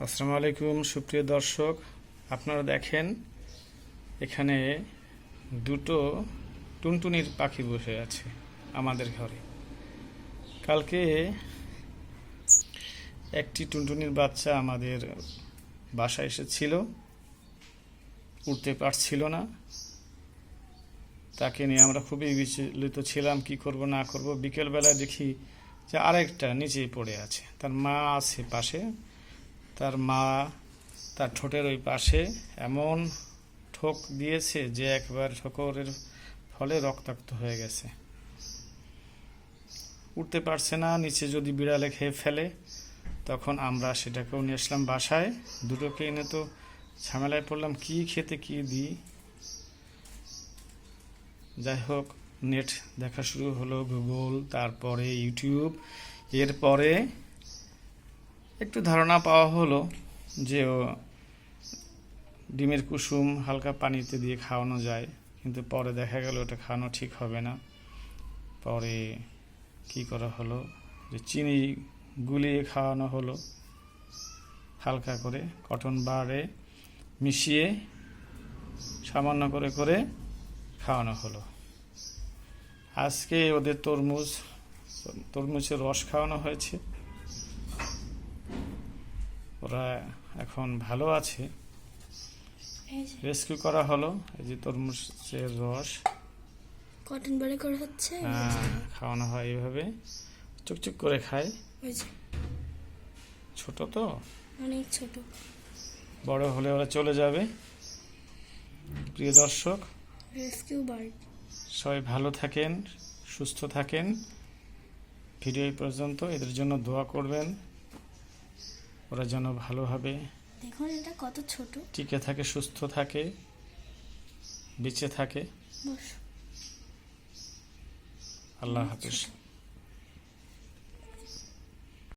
আসসালামু আলাইকুম, সুপ্রিয় দর্শক। আপনারা দেখেন, এখানে দুটো টুনটুনির পাখি বসে আছে আমাদের ঘরে। কালকে একটি টুনটুনির বাচ্চা আমাদের বাসায় এসেছিল। উঠতে পারছিল না। তাকে নিয়ে আমরা খুবই বিচলিত ছিলাম, কি করব, না করব। বিকেলবেলায় দেখি যে আরেকটা নিচেই পড়ে আছে। তার মা আছে পাশে। তার মা তার ঠোঁটের ওই পাশে এমন ঠোক দিয়েছে যে একবার ঠোকরের ফলে রক্তাক্ত হয়ে গেছে। উঠতে পারছে না, নিচে যদি বিড়ালে খেয়ে ফেলে, তখন আমরা সেটাকেও নিয়ে আসলাম বাসায়। দুটোকে এনে তো ঝামেলায় পড়লাম, কি খেতে কি দিই? যাই হোক, নেট দেখা শুরু হলো গুগল, তারপরে ইউটিউব, এরপরে একটু ধারণা পাওয়া হলো যে ডিমের কুসুম হালকা পানিতে দিয়ে খাওয়ানো যায়, কিন্তু পরে দেখা গেল ওটা খাওয়ানো ঠিক হবে না। পরে কি করা হলো? যে চিনি গুলিয়ে খাওয়ানো হলো, হালকা করে কটন বারে মিশিয়ে সামান্য করে করে খাওয়ানো হলো। আজকে ওদের তরমুজ, তরমুজের রস খাওয়ানো হয়েছে। ওরা এখন ভালো আছে। রেস্কিউ করা হলো এই যে তরমুজের রস। কটন বাড়ি করে হচ্ছে? হ্যাঁ, খাওয়ানো হয় এইভাবে। চুকচুক করে খায়। ছোট তো। অনেক ছোট। বড় হলে ওরা চলে যাবে। প্রিয় দর্শক রেস্কিউ বার্ড সবাই ভালো থাকেন সুস্থ থাকেন। ভিডিও এই পর্যন্ত। এদের জন্য দোয়া করবেন। ওরা যেন ভালোভাবে দেখুন এটা কত ছোট। টিকে থাকে সুস্থ থাকে বেঁচে থাকে। আল্লাহ হাফিজ।